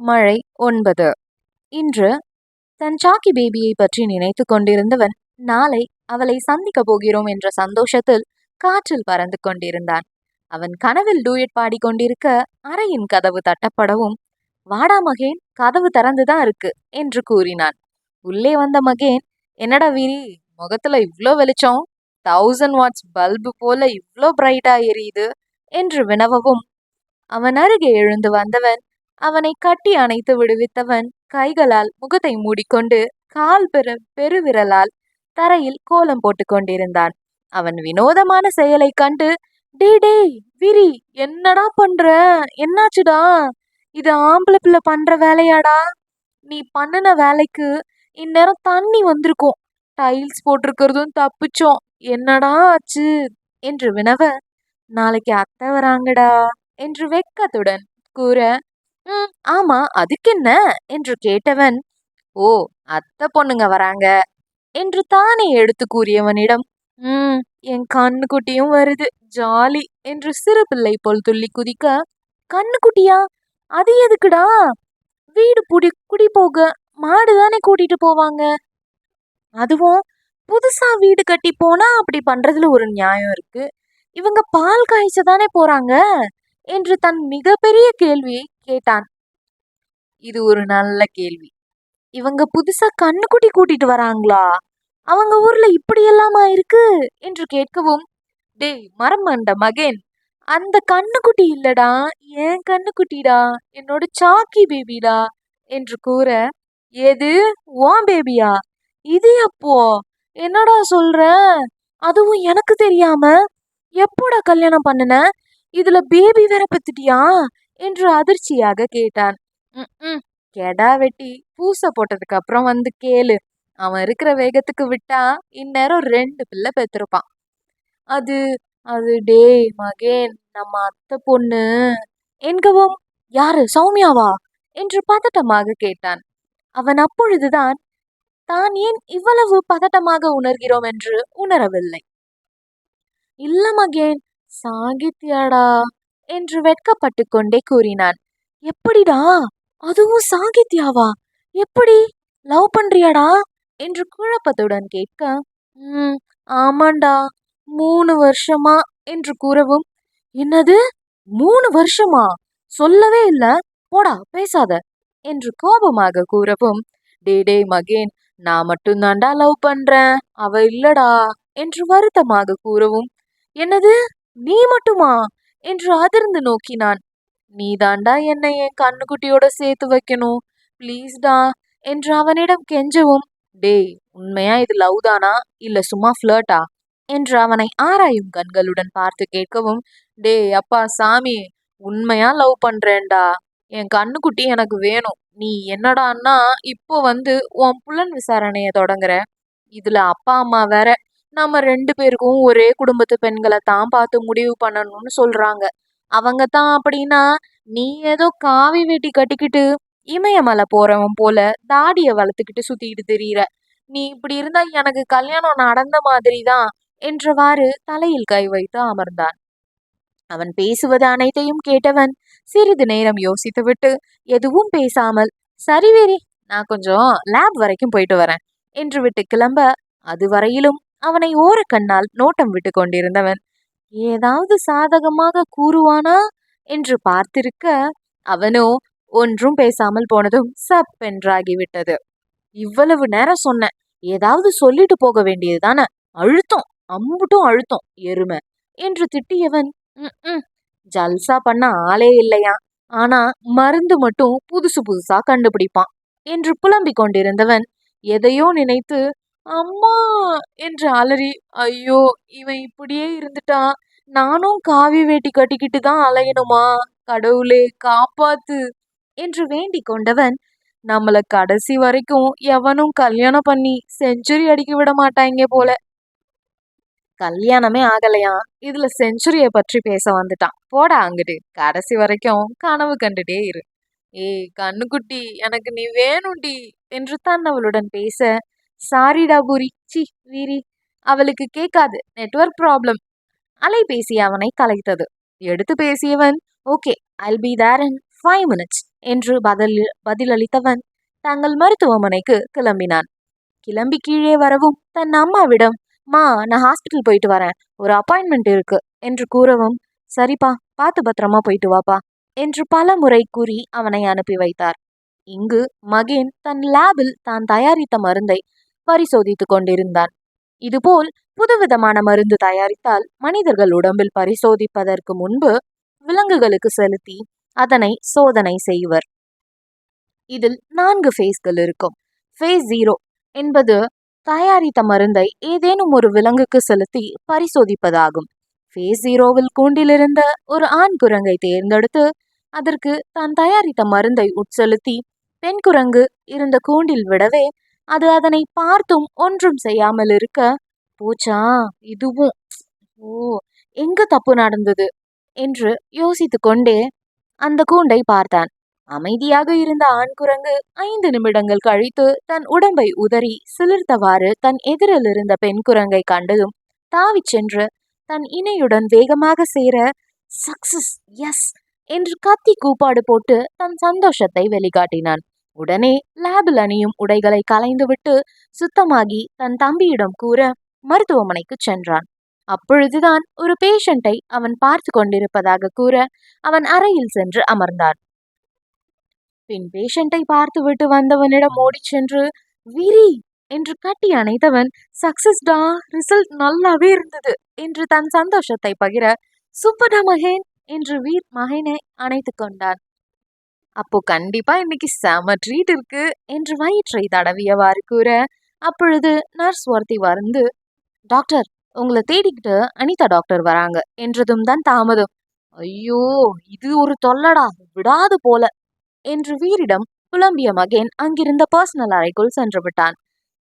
மழை ஒன்பது. இன்று தன் சாக்கி பேபியை பற்றி நினைத்து கொண்டிருந்தவன் நாளை அவளை சந்திக்கப் போகிறோம் என்ற சந்தோஷத்தில் காற்றில் பறந்து கொண்டிருந்தான். அவன் கனவில் டூயட் பாடிக்கொண்டிருக்க அறையின் கதவு தட்டப்படவும் வாடா மகேன் கதவு திறந்துதான் இருக்கு என்று கூறினான். உள்ளே வந்த மகேன் என்னடா வீரி முகத்துல இவ்வளோ வெளிச்சம் தௌசண்ட் வாட்ஸ் பல்பு போல இவ்வளோ பிரைட்டா எரியுது என்று வினவவும் அவன் அருகே எழுந்து வந்தவன் அவனை கட்டி அணைத்து விடுவித்தவன் கைகளால் முகத்தை மூடிக்கொண்டு கால் பெரு பெருவிரலால் தரையில் கோலம் போட்டு கொண்டிருந்தான். அவன் வினோதமான செயலை கண்டு டே விரி என்னடா பண்ற? என்னாச்சுடா? இது ஆம்பளை பிள்ளை பண்ற வேலையாடா? நீ பண்ணுன வேலைக்கு இந்நேரம் தண்ணி வந்திருக்கும். டைல்ஸ் போட்டிருக்கிறதும் தப்பிச்சோம். என்னடா ஆச்சு? என்று வினவ நாளைக்கு அத்தை வராங்கடா என்று வெக்கத்துடன் கூற ம் ஆமா அதுக்கென்ன என்று கேட்டவன் ஓ அத்தை பொண்ணுங்க வராங்க என்று தானே எடுத்து கூறியவனிடம் ம் என் கண்ணுக்குட்டியும் வருது ஜாலி என்று சிறு பிள்ளை போல் துள்ளி குதிக்க கண்ணுக்குட்டியா? அது எதுக்குடா? வீடு புடி குடி போக மாடு தானே கூட்டிட்டு போவாங்க? அதுவும் புதுசா வீடு கட்டி போனா அப்படி பண்றதுல ஒரு நியாயம் இருக்கு. இவங்க பால் காய்ச்ச தானே போறாங்க? என்று தன் மிகப்பெரிய கேள்வியை கேட்டான். இது ஒரு நல்ல கேள்வி. இவங்க புதுசா கண்ணுக்குட்டி கூட்டிட்டு வராங்களா? அவங்க ஊர்ல இப்படி எல்லாமா இருக்கு? என்று கேட்கவும் டேய் மரமண்ட மகேன் அந்த கண்ணுக்குட்டி இல்லடா ஏன் கண்ணுக்குட்டிடா? என்னோட சாக்கி பேபிடா என்று கூற எது? உன் பேபியா? இது அப்போ என்னடா சொல்ற? அதுவும் எனக்கு தெரியாம? எப்போடா கல்யாணம் பண்ணுன? இதுல பேபி வேற பெத்துட்டியா? என்று அதிர்ச்சியாக கேட்டான். ம் கெடா வெட்டி பூசை போட்டதுக்கு அப்புறம் வந்து கேளு. அவன் இருக்கிற வேகத்துக்கு விட்டா இந்நேரம் ரெண்டு பிள்ளை பெற்றிருப்பான் அது அது டேய் மகேன் நம்ம அத்தை பொண்ணு. என்கவும் யாரு சௌமியாவா? என்று பதட்டமாக கேட்டான். அவன் அப்பொழுதுதான் தான் ஏன் இவ்வளவு பதட்டமாக உணர்கிறோம் என்று உணரவில்லை? இல்ல மகேன் சாகித்யாடா. என்று வெட்கப்பட்டு கொண்டே கூறினான். எப்படிடா? அதுவும் சாகித்யாவா? எப்படி? லவ் பண்றியாடா? என்று குழப்பத்துடன் கேட்க ம் ஆமாண்டா. மூணு வருஷமா? என்று கூறவும் என்னது? மூணு வருஷமா? சொல்லவே இல்ல. போடா பேசாத. என்று கோபமாக கூறவும் டே டே மகேன் நான் மட்டும்தான்டா லவ் பண்றேன். அவ இல்லடா. என்று வருத்தமாக கூறவும் என்னது? நீ மட்டுமா? என்று அதிர்ந்து நோக்கினான். நீதாண்டா என்னை என் கண்ணுக்குட்டியோட சேர்த்து வைக்கணும்? ப்ளீஸ்டா என்று அவனிடம் கெஞ்சவும் டேய் உண்மையா இது லவ் தானா? இல்ல சும்மா ஃப்ளர்ட்டா என்று அவனை ஆராயும் கண்களுடன் பார்த்து கேட்கவும் டேய் அப்பா சாமி உண்மையா லவ் பண்றேன்டா. என் கண்ணுக்குட்டி எனக்கு வேணும். நீ என்னடான்னா இப்போ வந்து உன் புலன் விசாரணைய தொடங்குற. இதுல அப்பா அம்மா வேற நம்ம ரெண்டு பேருக்கும் ஒரே குடும்பத்து பெண்களை தான் பார்த்து முடிவு பண்ணணும்னு சொல்றாங்க. அவங்க தான் அப்படின்னா நீ ஏதோ காவி வேட்டி கட்டிக்கிட்டு இமயமலை போறவன் போல தாடிய வளர்த்துக்கிட்டு சுத்திக்கிட்டு திரியிற. நீ இப்படி இருந்தா எனக்கு கல்யாணம் நடந்த மாதிரி தான் என்றவாறு தலையில் கை வைத்து அமர்ந்தான் அவன் பேசுவது அனைத்தையும் கேட்டவன் சிறிது நேரம் யோசித்துவிட்டு எதுவும் பேசாமல் சரிவேரி நான் கொஞ்சம் லேப் வரைக்கும் போயிட்டு வரேன் என்று விட்டு கிளம்ப அதுவரையிலும் அவனை ஓரக்கண்ணால் நோட்டம் விட்டு கொண்டிருந்தவன். ஏதாவது சாதகமாக கூறுவானா என்று பார்த்திருக்க அவனோ ஒன்றும் பேசாமல் போனதும் சப் என்றாகிவிட்டது இவ்வளவு நேரம் சொன்னேன் ஏதாவது சொல்லிட்டு போக வேண்டியது தானே? அழுத்தம் அம்புட்டும் அழுத்தம் எருமை என்று திட்டியவன் ஜல்சா பண்ண ஆளே இல்லையா? ஆனா மருந்து மட்டும் புதுசு புதுசா கண்டுபிடிப்பான் என்று புலம்பிக் கொண்டிருந்தவன் எதையோ நினைத்து அம்மா! என்று அலறி ஐயோ இவன் இப்படியே இருந்துட்டான். நானும் காவி வேட்டி கட்டிக்கிட்டு தான் அலையணுமா? கடவுளே காப்பாத்து! என்று வேண்டிக் கொண்டவன் நம்மள கடைசி வரைக்கும் எவனும் கல்யாணம் பண்ணி செஞ்சுரி அடிக்க விட மாட்டாங்க போல. கல்யாணமே ஆகலையா? இதுல செஞ்சுரியை பற்றி பேச வந்துட்டான். போடா அங்கிட்டு. கடைசி வரைக்கும் கனவு கண்டுட்டே இரு. ஏய் கண்ணுக்குட்டி எனக்கு நீ வேணும்டி. என்று தான் அவளுடன் பேச சாரிடா பூரி. சி வீரி அவளுக்கு கேட்காது. Network problem. அலைபேசி அவனை கலைத்தது. எடுத்து பேசியவன் okay I'll be there in five minutes என்று பதில் பதிலளித்தவன் தங்கள் மருத்துவமனைக்கு கிளம்பினான். கிளம்பி கீழே வரவும் தன் அம்மாவிடம் மா நான் ஹாஸ்பிட்டல் போயிட்டு வரேன். ஒரு அப்பாயின்மெண்ட் இருக்கு என்று கூறவும் சரிப்பா பார்த்து பத்திரமா போயிட்டு வாப்பா என்று பல முறை கூறி அவனை அனுப்பி வைத்தார். இங்கு மகேன் தன் லேபில் தான் தயாரித்த மருந்தை பரிசோதித்துக் கொண்டிருந்தான். இதுபோல் புதுவிதமான மருந்து தயாரித்தால் மனிதர்கள் உடம்பில் பரிசோதிப்பதற்கு முன்பு விலங்குகளுக்கு செலுத்தி அதனை சோதனை செய்வர். இதில் நான்கு ஃபேஸ்கள் இருக்கும். ஃபேஸ் ஜீரோ என்பது தயாரித்த மருந்தை ஏதேனும் ஒரு விலங்குக்கு செலுத்தி பரிசோதிப்பதாகும். ஃபேஸ் ஜீரோவில் கூண்டிலிருந்த ஒரு ஆண் குரங்கை தேர்ந்தெடுத்து அதற்கு தான் தயாரித்த மருந்தை உட்செலுத்தி பெண் குரங்கு இருந்த கூண்டில் விடவே அது அதனை பார்த்தும் ஒன்றும் செய்யாமல் இருக்க போச்சா இதுவும் ஓ எங்கு தப்பு நடந்தது? என்று யோசித்து கொண்டே அந்த கூண்டை பார்த்தான். அமைதியாக இருந்த ஆண் குரங்கு ஐந்து நிமிடங்கள் கழித்து தன் உடம்பை உதறி சிலிர்த்தவாறு தன் எதிரில் இருந்த பெண் குரங்கை கண்டதும் தாவிச் சென்று தன் இணையுடன் வேகமாக சேர சக்சஸ் எஸ் என்று கத்தி கூப்பாடு போட்டு தன் சந்தோஷத்தை வெளிக்காட்டினான். உடனே லேபில் அணியும் உடைகளை கலைந்துவிட்டு சுத்தமாகி தன் தம்பியிடம் கூற மருத்துவமனைக்கு சென்றான். அப்பொழுதுதான் ஒரு பேஷண்டை அவன் பார்த்து கொண்டிருப்பதாக கூற அவன் அறையில் சென்று அமர்ந்தான். பின் பேஷண்டை பார்த்துவிட்டு வந்தவனிடம் ஓடிச் சென்று விரி! என்று கட்டி அணைத்தவன் சக்சஸ் டா! ரிசல்ட் நல்லாவே இருந்தது! என்று தன் சந்தோஷத்தை பகிர சூப்பர்டா மகேன்! என்று வீர் மகனை அணைத்து கொண்டான். அப்போ கண்டிப்பா இன்னைக்கு செம ட்ரீட் இருக்கு என்று வயிற்றை தடவியவாறு கூற அப்பொழுது நர்ஸ் ஒருத்தி வந்து டாக்டர் உங்களை தேடிக்கிட்டு அனிதா டாக்டர் வராங்க என்றதும் தான் தாமதம். ஐயோ இது ஒரு தொல்லடா விடாது போல என்று வீரிடம் புலம்பிய மகன் அங்கிருந்த பர்சனல் அறைக்குள் சென்று விட்டான்.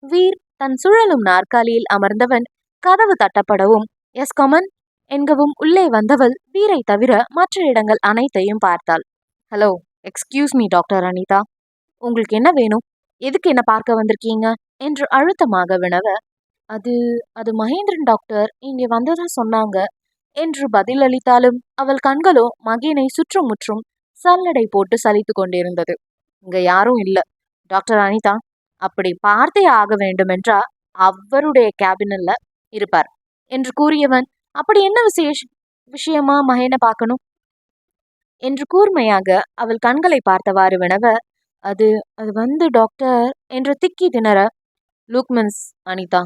வீர் தன் சுழலும் நாற்காலியில் அமர்ந்தவன் கதவு தட்டப்படவும் எஸ் கமன் என்கவும் உள்ளே வந்தவள் வீரை தவிர மற்ற இடங்கள் அனைத்தையும் பார்த்தாள். Hello excuse me doctor Anitha. உங்களுக்கு என்ன வேணும்? எதுக்கு என்ன பார்க்க வந்திருக்கீங்க? என்று அழுத்தமாக வினவ அது அது மகேந்திரன் டாக்டர் இங்கே வந்ததா சொன்னாங்க என்று பதிலளித்தாலும் அவள் கண்களோ மகேனை சுற்றும் முற்றும் சல்லடை போட்டு சலித்து கொண்டிருந்தது. இங்க யாரும் இல்லை. டாக்டர் அனிதா அப்படி பார்த்தே ஆக வேண்டுமென்றா அவருடைய கேபினில் இருப்பார். என்று கூறியவன் அப்படி என்ன விசேஷ விஷயமா மகேனை பார்க்கணும்? என்று கூர்மையாக அவள் கண்களை பார்த்தவாறு வினவ அது அது வந்து டாக்டர் என்று திக்கி திணற லூக்மன்ஸ் அனிதா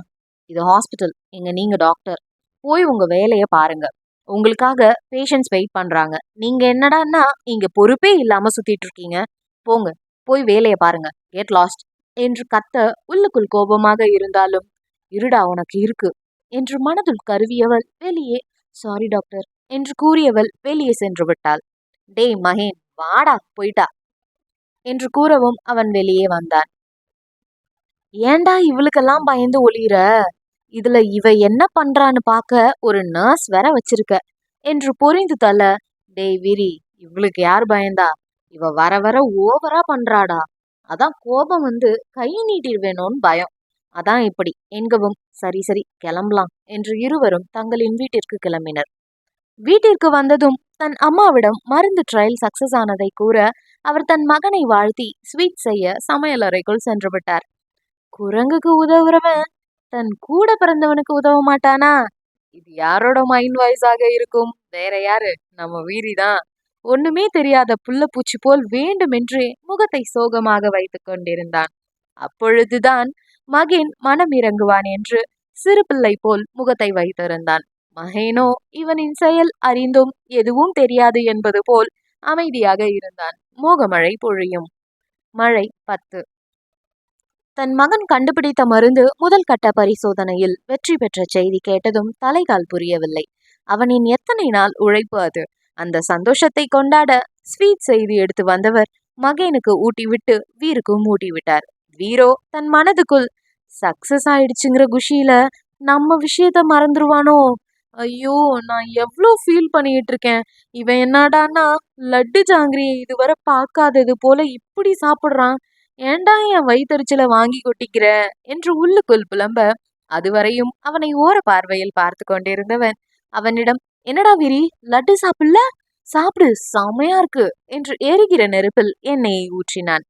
இது ஹாஸ்பிட்டல் இங்க நீங்க டாக்டர் போய் உங்க வேலையை பாருங்க. உங்களுக்காக பேஷண்ட்ஸ் வெயிட் பண்றாங்க. நீங்க என்னடான்னா இங்க பொறுப்பே இல்லாம சுத்திட்டு இருக்கீங்க. போங்க போய் வேலையை பாருங்க. கெட் லாஸ்ட் என்று கத்த உள்ளுக்குள் கோபமாக இருந்தாலும் இருடா உனக்கு இருக்கு. என்று மனதுள் கருவியவள் வெளியே சாரி டாக்டர் என்று கூறியவள் வெளியே சென்று விட்டாள். டேய் மகேன் வாடா போயிட்டா என்று கூறவும் அவன் வெளியே வந்தான். ஏன்டா இவளுக்கெல்லாம் பயந்து ஒளியிற? இதுல இவ என்ன பண்றான்னு பார்க்க ஒரு நர்ஸ் வேற வச்சிருக்க என்று பொறிந்து தள்ள டேய் விரி இவளுக்கு யார் பயந்தா? இவ வர வர ஓவரா பண்றாடா. அதான் கோபம் வந்து கை நீட்டிடுவேணும்னு பயம். அதான் இப்படி என்கவும் சரி சரி கிளம்பலாம் என்று இருவரும் தங்களின் வீட்டிற்கு கிளம்பினர். வீட்டிற்கு வந்ததும் தன் அம்மாவிடம் மருந்து ட்ரையல் சக்சஸ் ஆனதை கூற அவர் தன் மகனை வாழ்த்தி ஸ்வீட் செய்ய சமையலறைக்குள் சென்று விட்டார். குரங்குக்கு உதவுறவன் தன் கூட பிறந்தவனுக்கு உதவ மாட்டானா? இது யாரோட மைண்ட் வாய்ஸாக இருக்கும்? வேற யாரு? நம்ம வீரிதான் ஒண்ணுமே தெரியாத புள்ள பூச்சி போல் வேண்டுமென்றே முகத்தை சோகமாக வைத்துக் கொண்டிருந்தான். அப்பொழுதுதான் மகன் மனம் இறங்குவான் என்று சிறு பிள்ளை போல் முகத்தை வைத்திருந்தான். மகேனோ இவனின் செயல் அறிந்தும் எதுவும் தெரியாது என்பது போல் அமைதியாக இருந்தான். மோகமழை பொழியும். மழை பத்து. தன் மகன் கண்டுபிடித்த மருந்து முதல் கட்ட பரிசோதனையில் வெற்றி பெற்ற செய்தி கேட்டதும் தலைகால் புரியவில்லை. அவனின் எத்தனை நாள் உழைப்பு அது? அந்த சந்தோஷத்தை கொண்டாட ஸ்வீட் செய்தி எடுத்து வந்தவர் மகேனுக்கு ஊட்டிவிட்டு வீருக்கும் ஊட்டி விட்டார் வீரோ தன் மனதுக்குள் சக்சஸ் ஆயிடுச்சுங்கிற குஷியில நம்ம விஷயத்த மறந்துருவானோ? ஐயோ நான் எவ்வளோ ஃபீல் பண்ணிட்டு இருக்கேன் இவன் என்னடான்னா லட்டு ஜாங்கிரியை இதுவரை பார்க்காதது போல இப்படி சாப்பிட்றான். ஏன்டா என் வயிற்றுச்சலை வாங்கி கொட்டிக்கிற? என்று உள்ளுக்குள் புலம்ப அதுவரையும் அவனை ஓர பார்வையில் பார்த்து கொண்டிருந்தவன். அவனிடம் என்னடா விரி லட்டு சாப்பிடல? சாப்பிடு செமையா இருக்கு என்று எரிகிற நெருப்பில் எண்ணெயை ஊற்றினான்.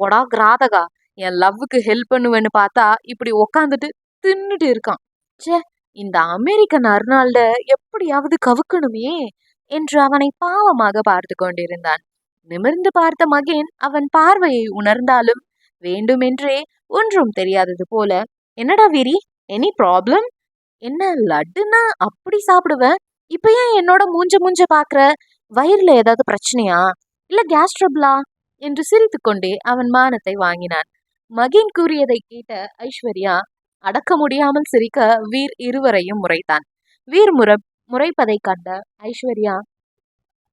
போடா கிராதகா என் லவ்வுக்கு ஹெல்ப் பண்ணுவேன்னு பார்த்தா இப்படி உக்காந்துட்டு தின்னுட்டு இருக்கான். ச்சே இந்த அமெரிக்கன் அர்னால்ட எப்படியாவது கவுக்கணுமே என்று அவனை பாவமாக பார்த்து கொண்டிருந்தான். நிமிர்ந்து பார்த்த மகேன் அவன் பார்வையை உணர்ந்தாலும் வேண்டுமென்றே ஒன்றும் தெரியாதது போல. என்னடா வீரி எனி ப்ராப்ளம்? என்ன லட்டுன்னா அப்படி சாப்பிடுவேன் இப்ப ஏன் என்னோட மூஞ்ச மூஞ்ச பாக்குற? வயிறுல ஏதாவது பிரச்சனையா? இல்ல கேஸ் ட்ரபிளா? என்று சிரித்துக்கொண்டே அவன் மானத்தை வாங்கினான். மகேன் கூறியதை கேட்ட ஐஸ்வர்யா அடக்க முடியாமல் சிரிக்க வீர் இருவரையும் முறைத்தான். வீர் முறை முறைப்பதை கண்ட ஐஸ்வர்யா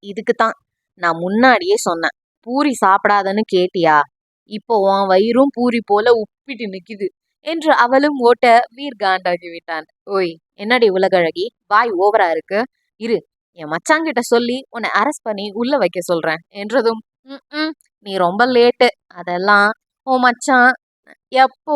இதுக்குத்தான் நான் முன்னாடியே சொன்னேன் பூரி சாப்பிடாதன்னு கேட்டியா? இப்போ உன் வயிறும் பூரி போல உப்பிட்டு நிக்குது என்று அவளும் ஓட்ட வீர் காண்டாகி விட்டான் ஓய் என்னடி உலகழகி வாய் ஓவரா இருக்கு? இரு என் மச்சாங்கிட்ட சொல்லி உன்னை அரெஸ்ட் பண்ணி உள்ள வைக்க சொல்றேன் என்றதும் நீ ரொம்ப லேட்டு அதெல்லாம் உன் மச்சான் எப்போ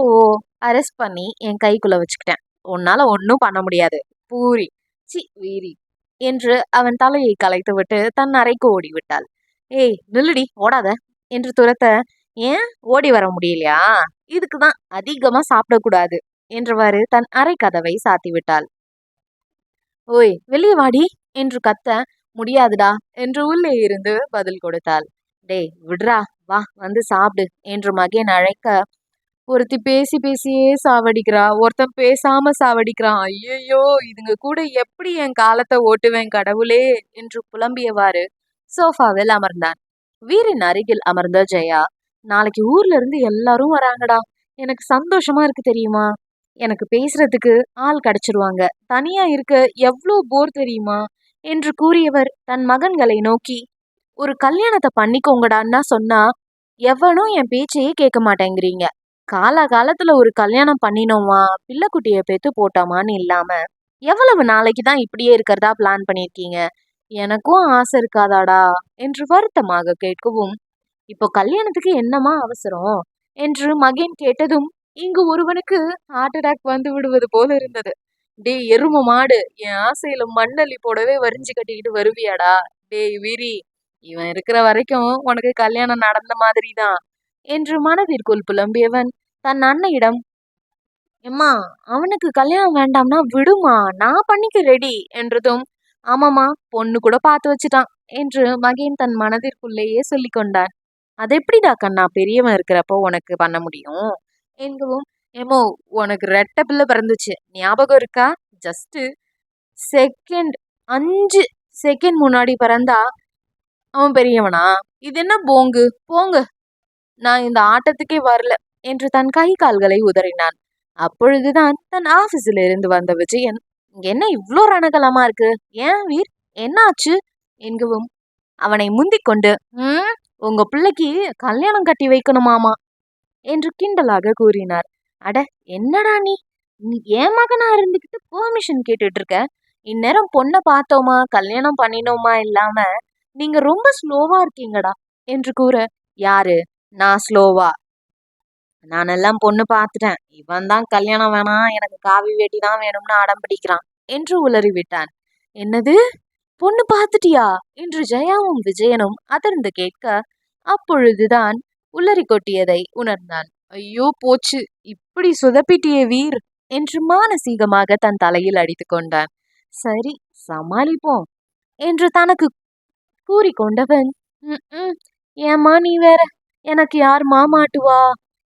அரெஸ்ட் பண்ணி என் கைக்குள்ள வச்சுக்கிட்டேன். உன்னால ஒன்றும் பண்ண முடியாது. பூரி. சி வீரி. என்று அவன் தலையை கலைத்து விட்டு தன் அறைக்கு ஓடிவிட்டாள். ஏய் நில்லுடி ஓடாத. என்று துரத்த ஏன்? ஓடி வர முடியலையா? இதுக்கு தான் அதிகமா சாப்பிடக்கூடாது என்றவாறு தன் அறை கதவை சாத்தி விட்டாள். ஓய் வெளியே வாடி. என்று கத்த முடியாதுடா. என்று உள்ளே இருந்து பதில் கொடுத்தாள். டேய் விடுறா. வா வந்து சாப்பிடு. என்று மகன் அழைக்க ஒருத்தி பேசி பேசியே சாவடிக்கிறா ஒருத்தன் பேசாம சாவடிக்கிறான் ஐயையோ இதுங்க கூட எப்படி என் காலத்தை ஓட்டுவேன் கடவுளே என்று புலம்பியவாறு சோஃபாவில் அமர்ந்தான். வீரின் அருகில் அமர்ந்த ஜெயா நாளைக்கு ஊர்ல இருந்து எல்லாரும் வராங்கடா எனக்கு சந்தோஷமா இருக்கு தெரியுமா? எனக்கு பேசுறதுக்கு ஆள் கிடைச்சிருவாங்க தனியா இருக்க எவ்வளோ போர் தெரியுமா? என்று கூறியவர் தன் மகன்களை நோக்கி ஒரு கல்யாணத்தை பண்ணிக்கோங்கடான்னா சொன்னா எவனும் என் பேச்சையே கேட்க மாட்டேங்கிறீங்க. காலா காலத்துல ஒரு கல்யாணம் பண்ணினோமா? பிள்ளைக்குட்டியை பெத்து போட்டோமான்னு இல்லாம எவ்வளவு நாளைக்கு தான் இப்படியே இருக்கிறதா பிளான் பண்ணியிருக்கீங்க? எனக்கும் ஆசை இருக்காதாடா என்று வருத்தமாக கேட்கவும் இப்போ கல்யாணத்துக்கு என்னமா அவசரம்? என்று மகன் கேட்டதும் இங்கு ஒருவனுக்கு ஹார்ட் அட்டாக் வந்து விடுவது போல இருந்தது. டேய் எரும மாடு என் ஆசையில மண்ணள்ளி போடவே வரிஞ்சு கட்டிக்கிட்டு வருவியாடா? டேய் விரி இவன் இருக்கிற வரைக்கும் உனக்கு கல்யாணம் நடந்த மாதிரி தான். என்று மனதிற்குள் புலம்பியவன் தன் அன்னையிடம் எம்மா அவனுக்கு கல்யாணம் வேண்டாம்னா விடுமா? நான் பண்ணிக்க ரெடி என்றதும் ஆமாமா பொண்ணு கூட பார்த்து வச்சுட்டான் என்று மகேன் தன் மனதிற்குள்ளேயே சொல்லி கொண்டான். அது எப்படிடா கண்ணா பெரியவன் இருக்கிறப்போ உனக்கு பண்ண முடியும்? என்கவும் ஏமோ உனக்கு ரெட்டை பிள்ளை பிறந்துச்சு. ஞாபகம் இருக்கா? ஜஸ்ட் செகண்ட் அஞ்சு செகண்ட் முன்னாடி பிறந்தா அவன் பெரியவனா? இது என்ன போங்கு? போங்க. நான் இந்த ஆட்டத்துக்கே வரல என்று தன் கை கால்களை உதறினான். அப்பொழுதுதான் தன் ஆபீஸில் இருந்து வந்த விஜயன் என்ன இவ்வளோ ரணகலமா இருக்கு? ஏன் வீர்? என்னாச்சு? என்கவும் அவனை முந்திக் கொண்டு உங்க பிள்ளைக்கு கல்யாணம் கட்டி வைக்கணுமாமா என்று கிண்டலாக கூறினார். அட என்னடா நீ? நீ என் மகனா இருந்துக்கிட்டு பெர்மிஷன் கேட்டுட்டு இருக்க இந்நேரம் பொண்ணை பார்த்தோமா? கல்யாணம் பண்ணினோமா? இல்லாம நீங்க ரொம்ப ஸ்லோவா இருக்கீங்கடா என்று கூற யாரு? நான் ஸ்லோவா. நானெல்லாம் பொண்ணு பார்த்துட்டேன். இவன் தான் கல்யாணம் வேணாம் எனக்கு காவி வேட்டி தான் வேணும்னு அடம் பிடிக்கிறான் என்று உளறி விட்டான். என்னது? பொண்ணு பார்த்துட்டியா? என்று ஜெயாவும் விஜயனும் அதிர்ந்து கேட்க அப்பொழுதுதான் உளறி கொட்டியதை உணர்ந்தான். ஐயோ போச்சு. இப்படி சுதப்பிட்டிய வீர் என்று மானசீகமாக தன் தலையில் அடித்து கொண்டான். சரி சமாளிப்போம் என்று தனக்கு கூறிக்கொண்டவன் ஏமா ஏம்மா நீ வேற எனக்கு யார் மாமாட்டுவா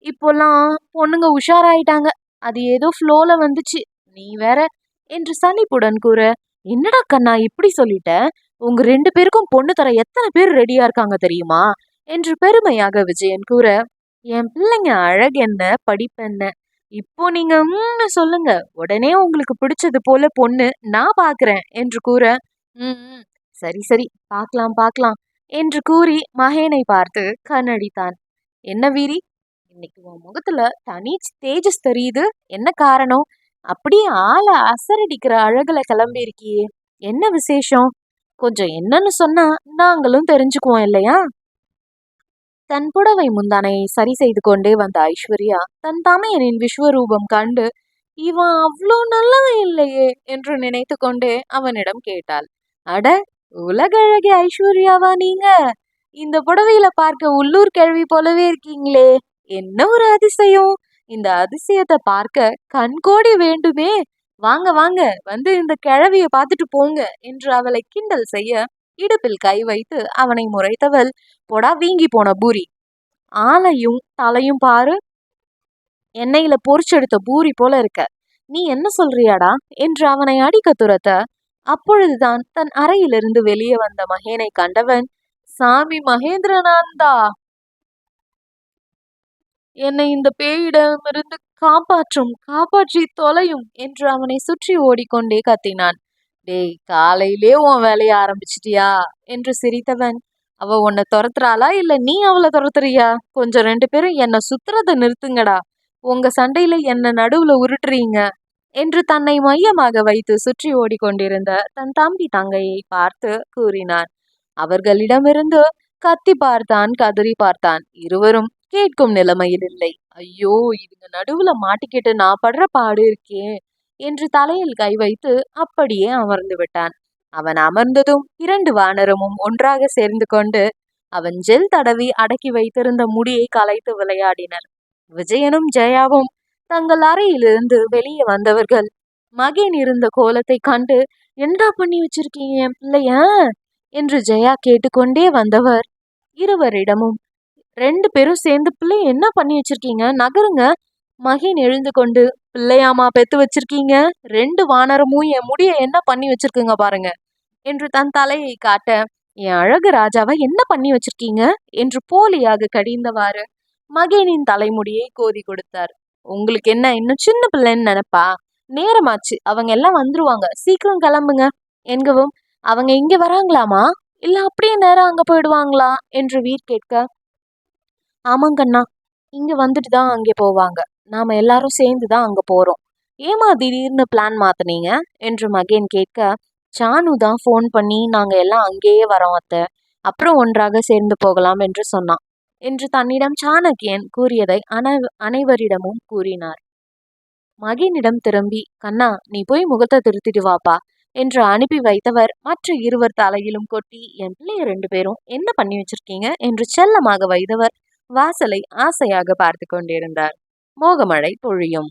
இப்போல்லாம் பொண்ணுங்க உஷாராயிட்டாங்க. அது ஏதோ ஃப்ளோல வந்துச்சு. நீ வேற என்று சலிப்புடன் கூற என்னடா கண்ணா இப்படி சொல்லிட்ட? உங்க ரெண்டு பேருக்கும் பொண்ணு தர எத்தனை பேர் ரெடியா இருக்காங்க தெரியுமா? என்று பெருமையாக விஜயன் கூற என் பிள்ளைங்க அழகு என்ன படிப்பென்ன இப்போ நீங்க ம்னு சொல்லுங்க. உடனே உங்களுக்கு பிடிச்சது போல பொண்ணு நான் பாக்குறேன் என்று கூற "ம், ம் சரி சரி. பார்க்கலாம் பார்க்கலாம் என்று கூறி மகேனை பார்த்து கண்ணடித்தான். என்ன வீரி? இன்னைக்கு உன் முகத்துல தனி தேஜஸ் தெரியுது. என்ன காரணம்? அப்படியே ஆளை அசரடிக்கிற அழகுல கிளம்பி இருக்கியே என்ன விசேஷம்? கொஞ்சம் என்னன்னு சொன்னா நாங்களும் தெரிஞ்சுக்குவோம் இல்லையா? தன் புடவை முந்தானையை சரி செய்து கொண்டே வந்த ஐஸ்வர்யா தன் தமையனின் விஸ்வரூபம் கண்டு இவன் அவ்வளோ நல்லவன் இல்லையே என்று நினைத்து கொண்டே அவனிடம் கேட்டாள். அட உலகழகி ஐஸ்வர்யாவா நீங்க? இந்த புடவையில பார்க்க உள்ளூர் கிழவி போலவே இருக்கீங்களே. என்ன ஒரு அதிசயம்? இந்த அதிசயத்தை பார்க்க கண்கோடி வேண்டுமே. வாங்க வாங்க வந்து இந்த கிழவிய பார்த்துட்டு போங்க என்று அவளை கிண்டல் செய்ய இடுப்பில் கை வைத்து அவனை முறைத்தவள் பொடா வீங்கி போன பூரி. ஆளையும் தலையும் பாரு. எண்ணெயில பொறிச்செடுத்த பூரி போல இருக்க. நீ என்ன சொல்றியாடா? என்று அவனை அடிக்க துரத்த அப்பொழுதுதான் தன் அறையிலிருந்து வெளியே வந்த மகேனை கண்டவன் சாமி மகேந்திரனாந்தா! என்னை இந்த பேயிடமிருந்து காப்பாற்றும் காப்பாற்றி தொலையும் என்று அவனை சுற்றி ஓடிக்கொண்டே கத்தினான். டேய் காலையிலே உன் வேலைய ஆரம்பிச்சிட்டியா? என்று சிரித்தவன். அவ உன்னை துரத்துறாளா இல்ல நீ அவளை துரத்துறியா? கொஞ்சம் ரெண்டு பேரும் என்னை சுத்துறத நிறுத்துங்கடா. உங்க சண்டையில என்ன நடுவுல உருட்டுறீங்க. என்று தன்னை மையமாக வைத்து சுற்றி ஓடிக்கொண்டிருந்த தன் தம்பி தங்கையை பார்த்து கூறினான். அவர்களிடமிருந்து கத்தி பார்த்தான் கதறி பார்த்தான். இருவரும் கேட்கும் நிலைமையில் இல்லை. ஐயோ இதுங்க நடுவுல மாட்டிக்கிட்டு நான் படுற பாடு இருக்கேன் என்று தலையில் கை வைத்து அப்படியே அமர்ந்து விட்டான். அவன் அமர்ந்ததும் இரண்டு வானரமும் ஒன்றாக சேர்ந்து கொண்டு அவன் ஜெல் தடவி அடக்கி வைத்திருந்த முடியை கலைத்து விளையாடினர். விஜயனும் ஜெயாவும் தங்கள் அறையிலிருந்து வெளியே வந்தவர்கள். மகன் இருந்த கோலத்தை கண்டு என்னடா பண்ணி வச்சிருக்கீங்க என் பிள்ளைய என்று ஜெயா கேட்டுக்கொண்டே வந்தவர். இருவரிடமும் ரெண்டு பேரும் சேர்ந்து பிள்ளை என்ன பண்ணி வச்சிருக்கீங்க? நகருங்க மகன் எழுந்து கொண்டு பிள்ளையாமா பெத்து வச்சிருக்கீங்க. ரெண்டு வானரமும் என் முடிய என்ன பண்ணி வச்சிருக்குங்க பாருங்க என்று தன் தலையை காட்ட என் அழகு ராஜாவை என்ன பண்ணி வச்சிருக்கீங்க என்று போலியாக கடிந்தவாறு மகனின் தலைமுடியை கோதி கொடுத்தார். உங்களுக்கு என்ன? இன்னும் சின்ன பிள்ளைன்னு நினைப்பா? நேரமாச்சு. அவங்க எல்லாம் வந்துருவாங்க. சீக்கிரம் கிளம்புங்க. என்கவும் அவங்க இங்க வராங்களாமா? இல்ல அப்படியே நேரம் அங்க போயிடுவாங்களா? என்று வீர் கேட்க ஆமாங்கண்ணா இங்க வந்துட்டு தான் அங்கே போவாங்க. நாம எல்லாரும் சேர்ந்து தான் அங்க போறோம். ஏமா திடீர்னு பிளான் மாத்துனீங்க? என்று மகேன் கேட்க சானு தான் ஃபோன் பண்ணி நாங்க எல்லாம் அங்கேயே வரோம் அத்தை. அப்புறம் ஒன்றாக சேர்ந்து போகலாம் என்று சொன்னான். என்று தன்னிடம் சாணக்கியன் கூறியதை அனை அனைவரிடமும் கூறினார். மகினிடம் திரும்பி கண்ணா நீ போய் முகத்தை திருத்திட்டு வாப்பா என்று அனுப்பி வைத்தவர் மற்ற இருவர் தலையிலும் கொட்டி என் பிள்ளைய ரெண்டு பேரும் என்ன பண்ணி வச்சிருக்கீங்க? என்று செல்லமாக வைத்தவர் வாசலை ஆசையாக பார்த்து கொண்டிருந்தார். மோகமழை பொழியும்.